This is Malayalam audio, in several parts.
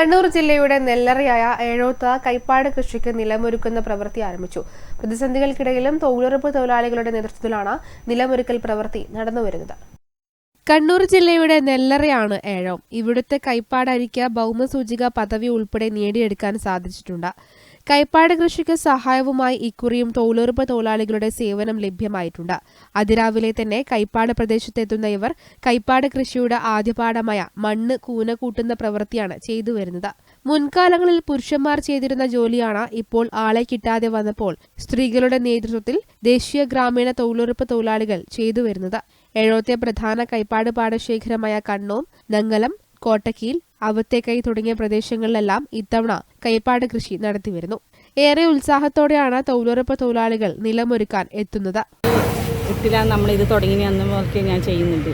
കണ്ണൂർ ജില്ലയുടെ നെല്ലറയായ ഏഴോത്ത കൈപ്പാട് കൃഷിക്ക് നിലമൊരുക്കുന്ന പ്രവൃത്തി ആരംഭിച്ചു. പ്രതിസന്ധികൾക്കിടയിലും തൊഴിലുറപ്പ് തൊഴിലാളികളുടെ നേതൃത്വത്തിലാണ് നിലമൊരുക്കൽ പ്രവൃത്തി നടന്നുവരുന്നത്. കണ്ണൂർ ജില്ലയുടെ നെല്ലറയാണ് ഏഴോം. ഇവിടുത്തെ കൈപ്പാട് അരിക്ക ഭൗമസൂചിക പദവി ഉൾപ്പെടെ നേടിയെടുക്കാൻ സാധിച്ചിട്ടുണ്ട്. കൈപ്പാട് കൃഷിക്ക് സഹായവുമായി ഇക്കുറിയും തൊഴിലുറപ്പ് തൊഴിലാളികളുടെ സേവനം ലഭ്യമായിട്ടുണ്ട്. അതിരാവിലെ തന്നെ കൈപ്പാട് പ്രദേശത്തെത്തുന്ന ഇവർ കൈപ്പാട് കൃഷിയുടെ ആദ്യപാഠമായ മണ്ണ് കൂന കൂട്ടുന്ന പ്രവൃത്തിയാണ് ചെയ്തു വരുന്നത്. മുൻകാലങ്ങളിൽ പുരുഷന്മാർ ചെയ്തിരുന്ന ജോലിയാണ് ഇപ്പോൾ ആളെ കിട്ടാതെ വന്നപ്പോൾ സ്ത്രീകളുടെ നേതൃത്വത്തിൽ ദേശീയ ഗ്രാമീണ തൊഴിലുറപ്പ് തൊഴിലാളികൾ ചെയ്തു വരുന്നത്. എഴുപത്തെ പ്രധാന കൈപ്പാട് പാടശേഖരമായ കണ്ണോം നങ്ങലം കോട്ടക്കീൽ അവത്തേക്കൈ തുടങ്ങിയ പ്രദേശങ്ങളിലെല്ലാം ഇത്തവണ കൈപ്പാട് കൃഷി നടത്തിവരുന്നു. ഏറെ ഉത്സാഹത്തോടെയാണ് തൊഴിലുറപ്പ് തൊഴിലാളികൾ നിലമൊരുക്കാൻ എത്തുന്നത്. എട്ടിലാണ് നമ്മൾ ഇത് തുടങ്ങിയ അന്ന് ഞാൻ ചെയ്യുന്നുണ്ട്.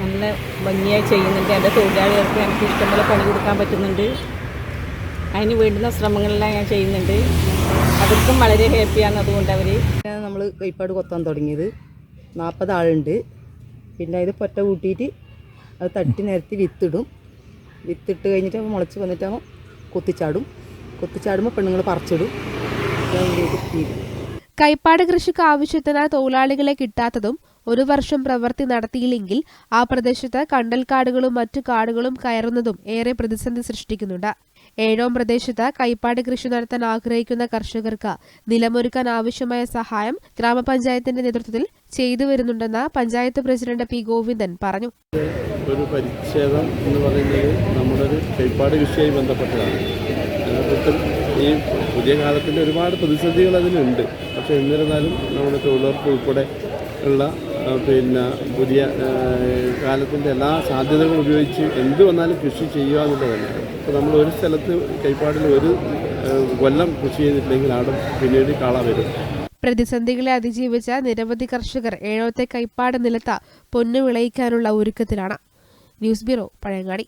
നല്ല ഭംഗിയായി ചെയ്യുന്നുണ്ട്. എന്റെ തൊഴിലാളികൾക്ക് എനിക്ക് ഇഷ്ടംപോലെ പണി കൊടുക്കാൻ പറ്റുന്നുണ്ട്. അതിന് വേണ്ടുന്ന ശ്രമങ്ങളെല്ലാം ഞാൻ ചെയ്യുന്നുണ്ട്. അവർക്കും വളരെ ഹാപ്പിയാണ് അതുകൊണ്ട് അവർ നമ്മൾ കൈപ്പാട് കൊത്താൻ തുടങ്ങിയത്. നാൽപ്പത് ആളുണ്ട്. പിന്നെ ഇത് പൊറ്റ കൂട്ടിയിട്ട് അത് തട്ടി നിരത്തി വിത്തിടും. വിത്തിട്ട് കഴിഞ്ഞിട്ട് മുളച്ച് വന്നിട്ടാകുമ്പോൾ കൊത്തിച്ചാടും. കൊത്തിച്ചാടുമ്പോൾ പെണ്ണുങ്ങൾ പറിച്ചിടും. കൈപ്പാട് കൃഷിക്ക് ആവശ്യത്തിന് തൊഴിലാളികളെ കിട്ടാത്തതും ഒരു വർഷം പ്രവൃത്തി നടത്തിയില്ലെങ്കിൽ ആ പ്രദേശത്ത് കണ്ടൽക്കാടുകളും മറ്റു കാടുകളും കയറുന്നതും ഏറെ പ്രതിസന്ധി സൃഷ്ടിക്കുന്നുണ്ട്. ഏഴോം പ്രദേശത്ത് കൈപ്പാട് കൃഷി നടത്താൻ ആഗ്രഹിക്കുന്ന കർഷകർക്ക് നിലമൊരുക്കാൻ ആവശ്യമായ സഹായം ഗ്രാമപഞ്ചായത്തിന്റെ നേതൃത്വത്തിൽ ചെയ്തു വരുന്നുണ്ടെന്ന് പഞ്ചായത്ത് പ്രസിഡന്റ് പി ഗോവിന്ദൻ പറഞ്ഞു. ഒരു പരിച്ഛേദം എന്ന് പറയുന്നത് നമ്മുടെ ഒരു കൈപ്പാട് കൃഷിയായി ബന്ധപ്പെട്ടതാണ്. ഈ പുതിയ കാലത്തിന്റെ ഒരുപാട് പ്രതിസന്ധികൾ അതിലുണ്ട്. പക്ഷേ എന്നിരുന്നാലും നമ്മുടെ തൊഴിലുറപ്പ് ഉൾപ്പെടെ ഉള്ള പിന്നെ പുതിയ കാലത്തിന്റെ എല്ലാ സാധ്യതകളും ഉപയോഗിച്ച് എന്ത് വന്നാലും കൃഷി ചെയ്യുക എന്നുള്ളതല്ല. ഇപ്പോൾ നമ്മൾ ഒരു സ്ഥലത്ത് കൈപ്പാടിൽ ഒരു കൊല്ലം കൃഷി ചെയ്തിട്ടില്ലെങ്കിൽ അവിടെ പിന്നീട് കള വരും. പ്രതിസന്ധികളെ അതിജീവിച്ച നിരവധി കർഷകർ ഏഴോത്തെ കൈപ്പാട് നിലത്ത പൊന്നു വിളയിക്കാനുള്ള ഒരുക്കത്തിലാണ്. News bureau Pazhayangadi.